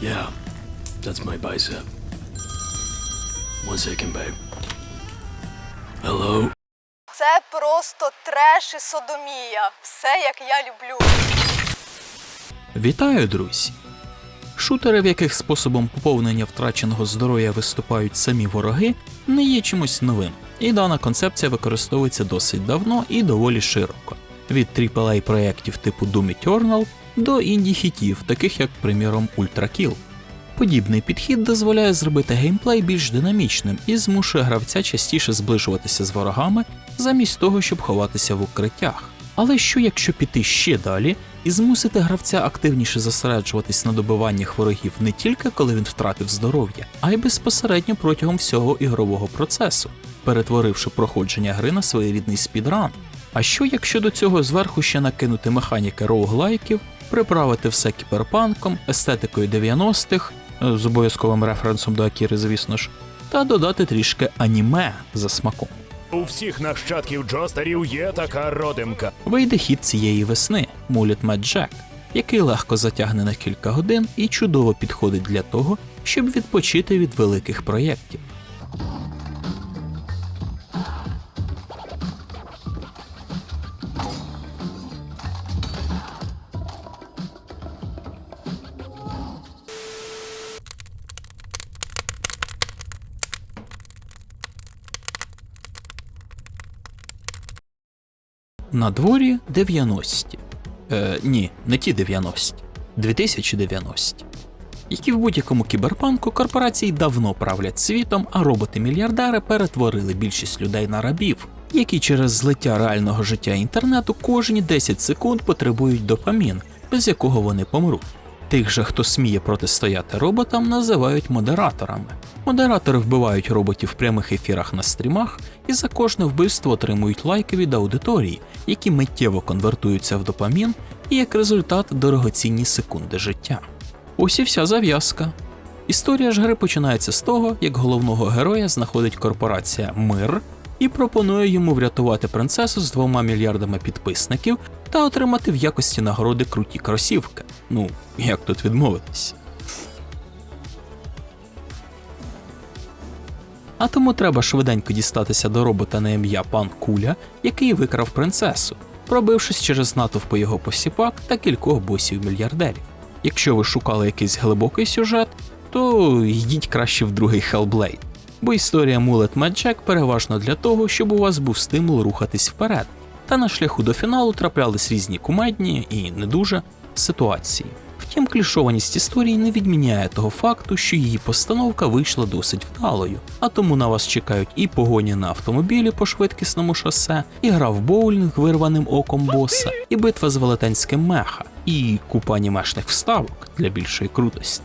Yeah, that's my bicep. One second, babe. Hello? Це просто треш і содомія. Все як я люблю. Вітаю, друзі! Шутери, в яких способом поповнення втраченого здоров'я виступають самі вороги, не є чимось новим, і дана концепція використовується досить давно і доволі широко. Від AAA проєктів типу Doom Eternal до інді-хітів, таких як, приміром, Kill. Подібний підхід дозволяє зробити геймплей більш динамічним і змушує гравця частіше зближуватися з ворогами, замість того, щоб ховатися в укриттях. Але що якщо піти ще далі і змусити гравця активніше зосереджуватись на добиваннях ворогів не тільки коли він втратив здоров'я, а й безпосередньо протягом всього ігрового процесу, перетворивши проходження гри на своєрідний спідран. А що якщо до цього зверху ще накинути механіки роуглайків, приправити все кіберпанком, естетикою 90-х, е, з обов'язковим референсом до Акіри, звісно ж, та додати трішки аніме за смаком. У всіх нащадків Джостерів є така родимка. Вийде хід цієї весни Муліт Джек, який легко затягне на кілька годин і чудово підходить для того, щоб відпочити від великих проєктів. На дворі 90-ті. Е, ні, не ті 90-ті, 2090-ті. Які в будь-якому кіберпанку корпорації давно правлять світом, а роботи-мільярдери перетворили більшість людей на рабів, які через злиття реального життя інтернету кожні 10 секунд потребують допамін, без якого вони помруть. Тих же, хто сміє протистояти роботам, називають модераторами. Модератори вбивають роботів в прямих ефірах на стрімах і за кожне вбивство отримують лайки від аудиторії, які миттєво конвертуються в допамін і як результат дорогоцінні секунди життя. Ось і вся зав'язка. Історія ж гри починається з того, як головного героя знаходить корпорація Мир і пропонує йому врятувати принцесу з двома мільярдами підписників та отримати в якості нагороди круті кросівки. Ну, як тут відмовитись? А тому треба швиденько дістатися до робота на ім'я пан Куля, який викрав принцесу, пробившись через натовпи його посіпак та кількох босів мільярдерів. Якщо ви шукали якийсь глибокий сюжет, то йдіть краще в другий Hellblade, бо історія Мулет Меджек переважно для того, щоб у вас був стимул рухатись вперед, та на шляху до фіналу траплялись різні кумедні і не дуже ситуації. Втім, клішованість історії не відміняє того факту, що її постановка вийшла досить вдалою, а тому на вас чекають і погоні на автомобілі по швидкісному шосе, і гра в боулінг вирваним оком боса, і битва з велетенським меха, і купа анімешних вставок для більшої крутості.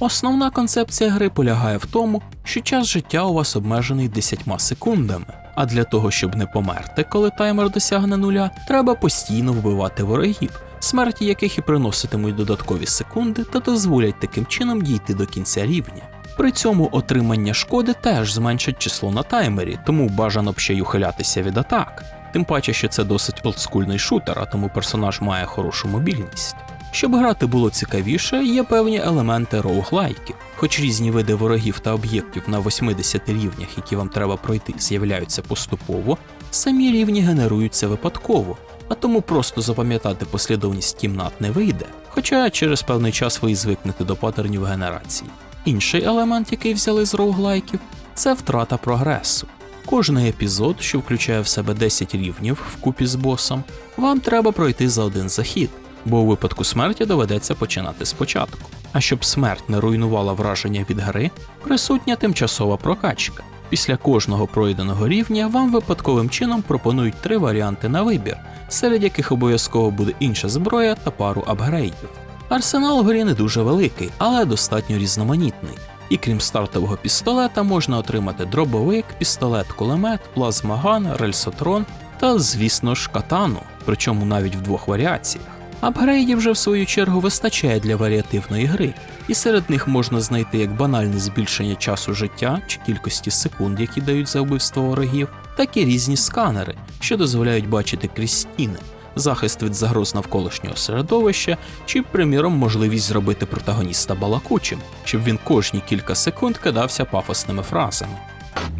Основна концепція гри полягає в тому, що час життя у вас обмежений 10 секундами, а для того, щоб не померти, коли таймер досягне нуля, треба постійно вбивати ворогів, смерті яких і приноситимуть додаткові секунди та дозволять таким чином дійти до кінця рівня. При цьому отримання шкоди теж зменшить число на таймері, тому бажано б ще й ухилятися від атак. Тим паче, що це досить олдскульний шутер, а тому персонаж має хорошу мобільність. Щоб грати було цікавіше, є певні елементи роуглайків. Хоч різні види ворогів та об'єктів на 80 рівнях, які вам треба пройти, з'являються поступово, самі рівні генеруються випадково, а тому просто запам'ятати послідовність кімнат не вийде, хоча через певний час ви і звикнете до паттернів генерації. Інший елемент, який взяли з роуглайків, це втрата прогресу. Кожний епізод, що включає в себе 10 рівнів вкупі з босом, вам треба пройти за один захід, бо у випадку смерті доведеться починати спочатку. А щоб смерть не руйнувала враження від гри, присутня тимчасова прокачка. Після кожного пройденого рівня вам випадковим чином пропонують три варіанти на вибір, серед яких обов'язково буде інша зброя та пару апгрейдів. Арсенал в грі не дуже великий, але достатньо різноманітний. І крім стартового пістолета, можна отримати дробовик, пістолет-кулемет, плазмаган, рельсотрон та, звісно ж, катану, причому навіть в двох варіаціях. Апгрейдів вже в свою чергу вистачає для варіативної гри, і серед них можна знайти як банальне збільшення часу життя чи кількості секунд, які дають за вбивство ворогів, так і різні сканери, що дозволяють бачити крізь стіни, захист від загроз навколишнього середовища, чи, приміром, можливість зробити протагоніста балакучим, щоб він кожні кілька секунд кидався пафосними фразами.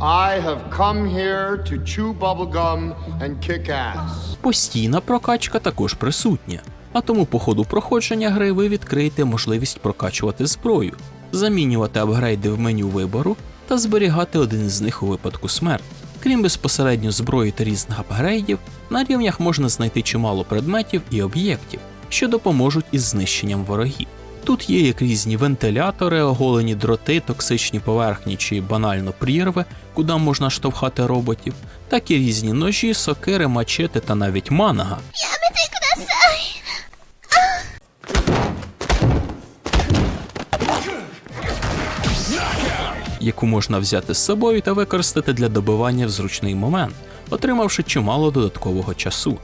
I have come here to chew bubblegum and kick ass. Постійна прокачка також присутня, а тому по ходу проходження гри ви відкриєте можливість прокачувати зброю, замінювати апгрейди в меню вибору та зберігати один із них у випадку смерті. Крім безпосередньо зброї та різних апгрейдів, на рівнях можна знайти чимало предметів і об'єктів, що допоможуть із знищенням ворогів. Тут є як різні вентилятори, оголені дроти, токсичні поверхні чи банально прірви, куди можна штовхати роботів, так і різні ножі, сокири, мачети та навіть манага. Яку можна взяти з собою та використати для добивання в зручний момент, отримавши чимало додаткового часу.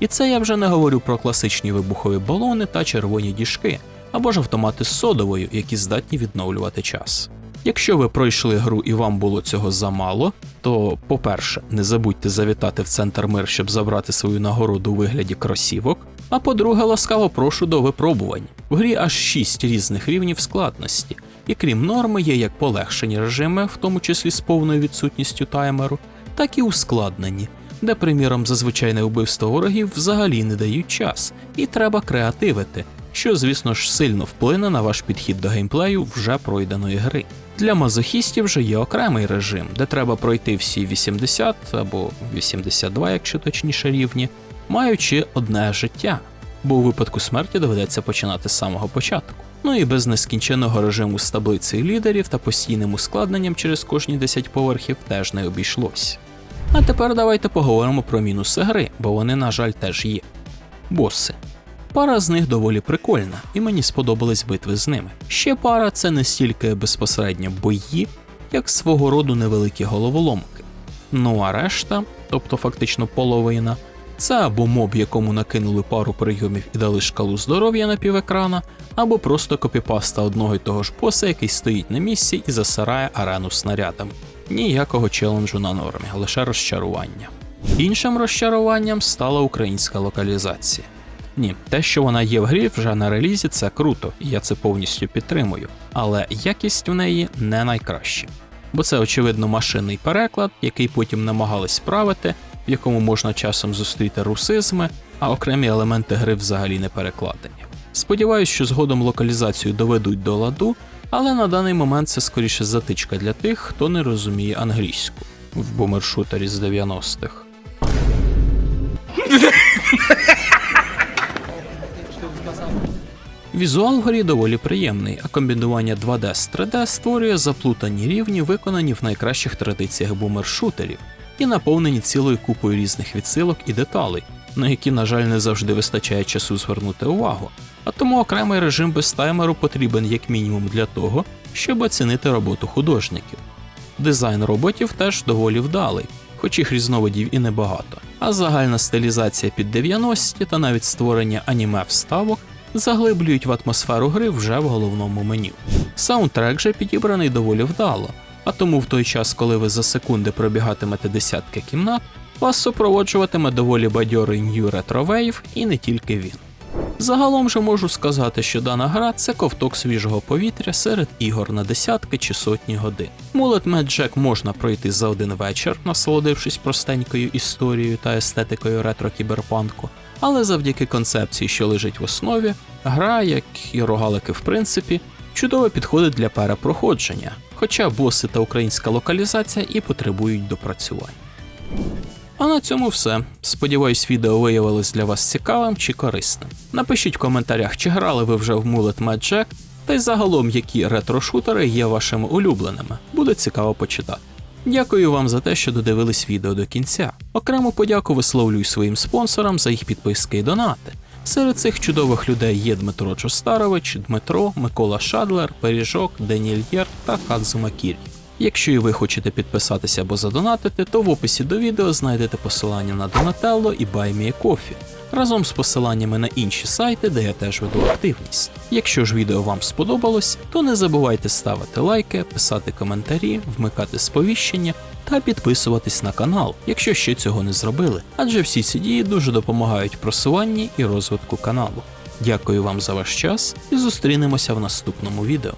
І це я вже не говорю про класичні вибухові балони та червоні діжки, або ж автомати з содовою, які здатні відновлювати час. Якщо ви пройшли гру і вам було цього замало, то, по-перше, не забудьте завітати в центр мир, щоб забрати свою нагороду у вигляді кросівок. А по-друге, ласкаво прошу до випробувань. В грі аж 6 різних рівнів складності, і крім норми є як полегшені режими, в тому числі з повною відсутністю таймеру, так і ускладнені, де, приміром, зазвичайне вбивство ворогів взагалі не дають час, і треба креативити, що, звісно ж, сильно вплине на ваш підхід до геймплею вже пройденої гри. Для мазохістів же є окремий режим, де треба пройти всі 80 або 82, якщо точніше рівні, маючи одне життя, бо у випадку смерті доведеться починати з самого початку. Ну і без нескінченого режиму з таблицею лідерів та постійним ускладненням через кожні 10 поверхів теж не обійшлось. А тепер давайте поговоримо про мінуси гри, бо вони, на жаль, теж є. Боси. Пара з них доволі прикольна, і мені сподобались битви з ними. Ще пара це не стільки безпосередньо бої, як свого роду невеликі головоломки. Ну а решта, тобто фактично половина, це або моб, якому накинули пару прийомів і дали шкалу здоров'я на півекрана, або просто копіпаста одного й того ж боса, який стоїть на місці і засирає арену снарядами. Ніякого челенджу на нормі, лише розчарування. Іншим розчаруванням стала українська локалізація. Ні, те, що вона є в грі вже на релізі, це круто, і я це повністю підтримую. Але якість в неї не найкраща. Бо це, очевидно, машинний переклад, який потім намагались справити, в якому можна часом зустріти русизми, а окремі елементи гри взагалі не перекладені. Сподіваюсь, що згодом локалізацію доведуть до ладу, але на даний момент це скоріше затичка для тих, хто не розуміє англійську в бумершутері з 90-х. Візуал в грі доволі приємний, а комбінування 2D з 3D створює заплутані рівні, виконані в найкращих традиціях бумершутерів, і наповнені цілою купою різних відсилок і деталей, на які, на жаль, не завжди вистачає часу звернути увагу. А тому окремий режим без таймеру потрібен як мінімум для того, щоб оцінити роботу художників. Дизайн роботів теж доволі вдалий, хоч їх різновидів і небагато. А загальна стилізація під 90-ті та навіть створення аніме вставок заглиблюють в атмосферу гри вже в головному меню. Саундтрек же підібраний доволі вдало, а тому в той час, коли ви за секунди пробігатимете десятки кімнат, вас супроводжуватиме доволі бадьорий New Retro Wave і не тільки він. Загалом же можу сказати, що дана гра це ковток свіжого повітря серед ігор на десятки чи сотні годин. Мулет Jack можна пройти за один вечір, насолодившись простенькою історією та естетикою ретро-кіберпанку, але завдяки концепції, що лежить в основі, гра, як і рогалики в принципі, чудово підходить для перепроходження, хоча боси та українська локалізація і потребують допрацювань. А на цьому все. Сподіваюсь, відео виявилось для вас цікавим чи корисним. Напишіть в коментарях, чи грали ви вже в Mullet Jack, та й загалом, які ретро-шутери є вашими улюбленими. Буде цікаво почитати. Дякую вам за те, що додивились відео до кінця. Окрему подяку висловлюю своїм спонсорам за їх підписки і донати. Серед цих чудових людей є Дмитро Чостарович, Дмитро, Микола Шадлер, Пиріжок, Даніель Єр та Кадзума Кірі. Якщо і ви хочете підписатися або задонатити, то в описі до відео знайдете посилання на Donatello і BuyMeACoffee, разом з посиланнями на інші сайти, де я теж веду активність. Якщо ж відео вам сподобалось, то не забувайте ставити лайки, писати коментарі, вмикати сповіщення та підписуватись на канал, якщо ще цього не зробили, адже всі ці дії дуже допомагають просуванні і розвитку каналу. Дякую вам за ваш час і зустрінемося в наступному відео.